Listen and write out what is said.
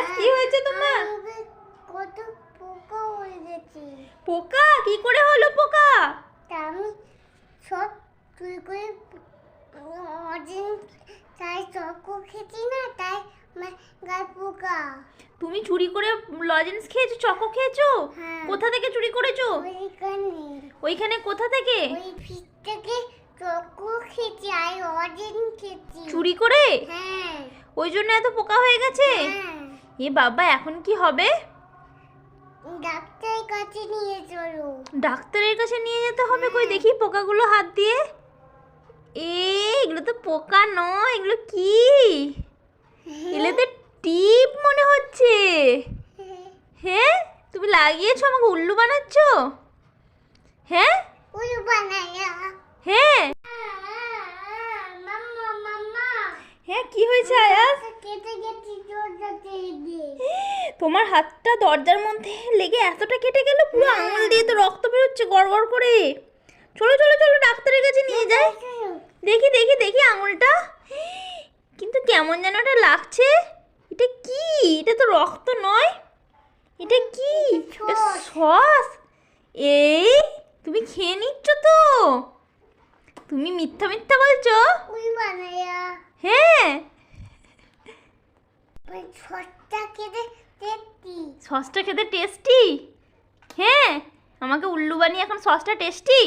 আয়াস কি হয়েছে তোমার? কত পোকা হয়ে গেছে। পোকা? কি করে হলো পোকা? আমি সব তুই করে অদিন তাই চকো খেছি না তাই গায়ে পোকা। তুমি চুরি করে লজেন্স খেয়েছো চকো খেয়েছো? হ্যাঁ। কোথা থেকে চুরি করেছ? ওইখানে। ওইখানে কোথা থেকে? ওই ফিট থেকে চকো খেছি আর অদিন খেছি চুরি করে? হ্যাঁ। ওই জন্য এত পোকা হয়ে গেছে? হ্যাঁ। এ বাবা এখন কি হবে? ডাক্তারের কাছে নিয়ে চলো। ডাক্তারের কাছে নিয়ে যেতে হবে? কই দেখি পোকাগুলো হাত দিয়ে। এ এগুলো তো পোকা নয় এগুলো কি? এগুলো তো টিপ মনে হচ্ছে। হ্যাঁ তুমি লাগিয়েছো আমাকে? উল্লু বানাচ্ছ? হ্যাঁ বানায়া হ্যাঁ হ্যাঁ কি হয়েছে আয়াস? তোমার হাতটা দরজার মধ্যে লেগে এতটা কেটে গেল পুরো আঙুল দিয়ে তো রক্ত বেরোচ্ছে গড়গড় করে। চলো চলো চলো ডাক্তারের কাছে নিয়ে যাই। দেখি দেখি দেখি আঙুলটা। কিন্তু কেমন যেন এটা লাগছে। এটা কি? এটা তো রক্ত নয়। এটা কি। সস। এই তুমি খেয়ে নিচ্ছ তো। তুমি মিথ্যা মিথ্যা বলছো? হ্যাঁ। ওই খেতে টেস্টি সসটা খেতে টেস্টি হ্যাঁ আমাকে উল্লু বানিয়ে এখন সসটা টেস্টি